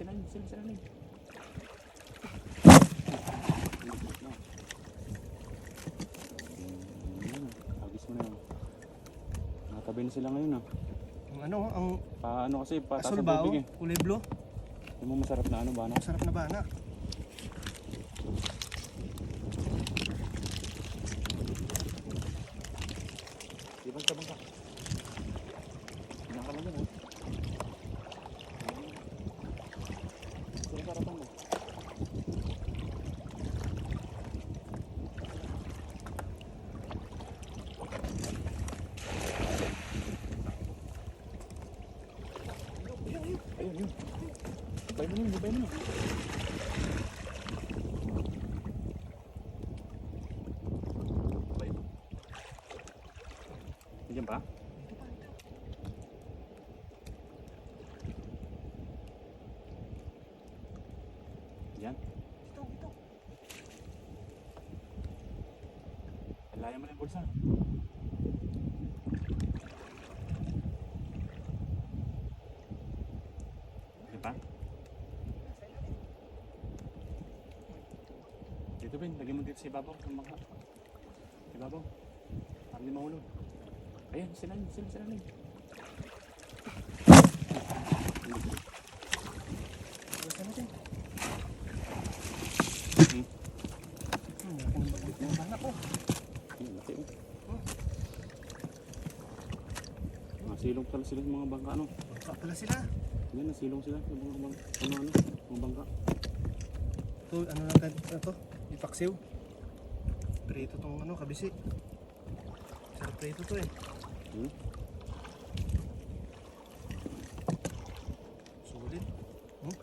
sila, sila, sila. sila. Ayun, Agis mo na yun. Nakatabi na sila ngayon ah. Ang ano, ang Paano kasi, pataas ang bao, tubig eh. kulay blue. Yung mo masarap na ano ba na? Sarap na. Di ba tabang ka? Pinaka lang yun ah. Ayun, yun. Bay mo yun, bay mo yun. Bay mo. Nandiyan pa? Yan. Dito, dito. Alaya mo na yung bulsa. Ba? Dito Ben, lagyan mo dito sa ibabaw ng mga ibabaw. Para di mahulog. Ayan, sila sila sila yun. Bulsa natin. Ang balit ng banak ko. Ayun, laki oh. Nasilong pala sila mga bangka ano. Baka pala sila. Yan, nasilong sila bangka. Ano ano, mga bangka. Ito, ano lang kan, ano to? Ipaksiw. Prito tong ano, kabisi. Sarap prito to eh. Hmm? Sulit. Hmm?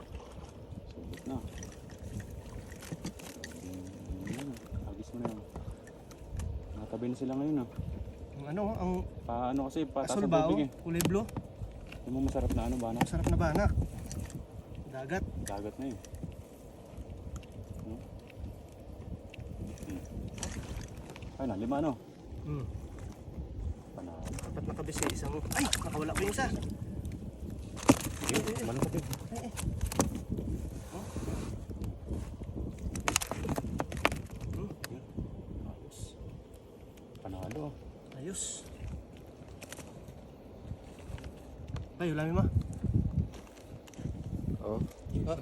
Sulit na. Ayun, agis mo na yun. Nakatabi na sila ngayon ah. Ang ano, ang Paano kasi, pataas asul ang bao, tubig eh. kulay blue. Yung mo masarap na ano ba na? Sarap na banak. Dagat. Dagat na yun. Hmm? Hmm. Ay na, lima ano? Hmm. Panalo. Apat na kabisi. Isang, ay, nakawala pa yung isa. Ayun, malungkot yun. Eh, eh. Oh. Hmm. Panalo. Ayos. Ay, ulami ma. Oo. Ah.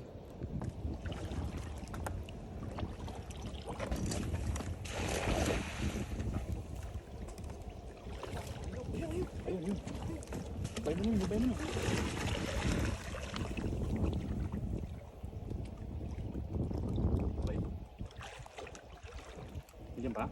Ayun, yun. Bay mo yun, bay mo. Nandiyan pa?